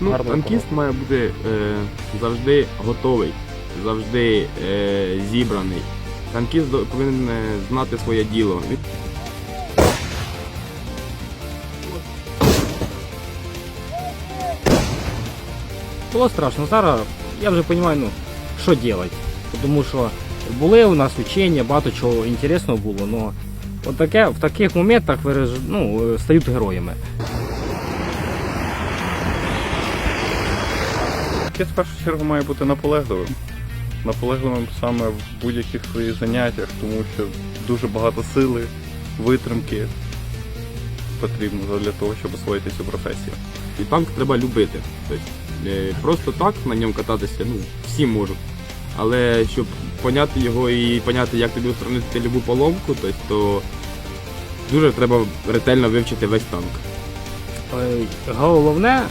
Ну, Гарно танкіст має бути е, завжди готовий, завжди е, зібраний. Танкіст повинен е, знати своє діло. Було страшно. Зараз я вже розумію, ну, що робити. Тому що були у нас учення, багато чого інтересного було, але в таких моментах ну, е, стають героями. Танкіст в першу чергу має бути наполегливим. Наполегливим саме в будь-яких своїх заняттях, тому що дуже багато сили, витримки потрібно для того, щоб освоїти цю професію. І танк треба любити. Тобто, е, просто так на ньому кататися, ну, всі можуть. Але щоб поняти його і поняти, як тобі устранити любу поломку, тобто, то дуже треба ретельно вивчити весь танк. Е, Головне,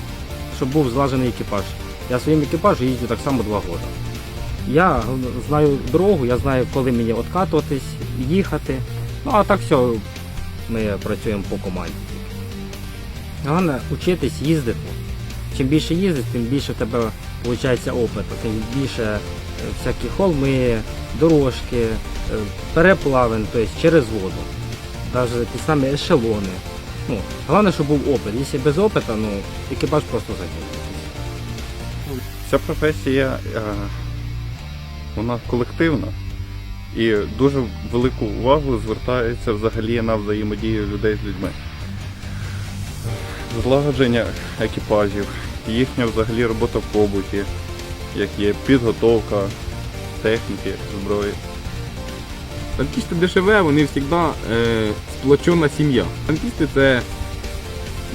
щоб був злажений екіпаж. Я своїм екіпажем їздю так само два роки. Я знаю дорогу, я знаю, коли мені откатуватись, їхати. Ну а так все, ми працюємо по команді. Головне вчитись їздити. Чим більше їздиш, тим більше в тебе виходить опит, тим більше е, всякі холми, дорожки, е, переплавин, тобто через воду. Навіть ті самі ешелони. Ну, головне, щоб був опит. Якщо без опиту, ну, екіпаж просто загине. Ця професія е, вона колективна і дуже велику увагу звертається взагалі на взаємодію людей з людьми. Злагодження екіпажів, їхня взагалі робота в побуті, як є підготовка техніки, зброї. Танкісти ДШВ, вони завжди е, сплочена сім'я. Танкісти це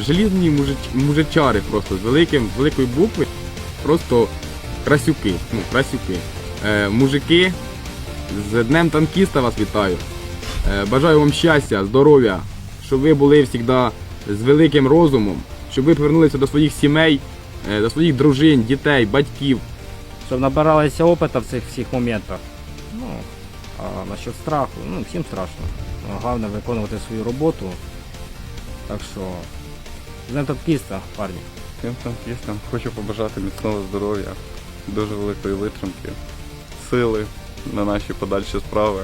желізні мужич- мужичари просто з великим, великої букви. Просто красюки. Ну, красюки. Е, мужики, з Днем танкіста вас вітаю. Е, бажаю вам щастя, здоров'я, щоб ви були завжди з великим розумом, щоб ви повернулися до своїх сімей, е, до своїх дружин, дітей, батьків. Щоб набиралися опиту в цих всіх моментах. Ну, а насчет страху, ну, всім страшно. Ну, Головне виконувати свою роботу. Так що, з Днем танкіста, парні. Тим танкістам хочу побажати міцного здоров'я, дуже великої витримки, сили на наші подальші справи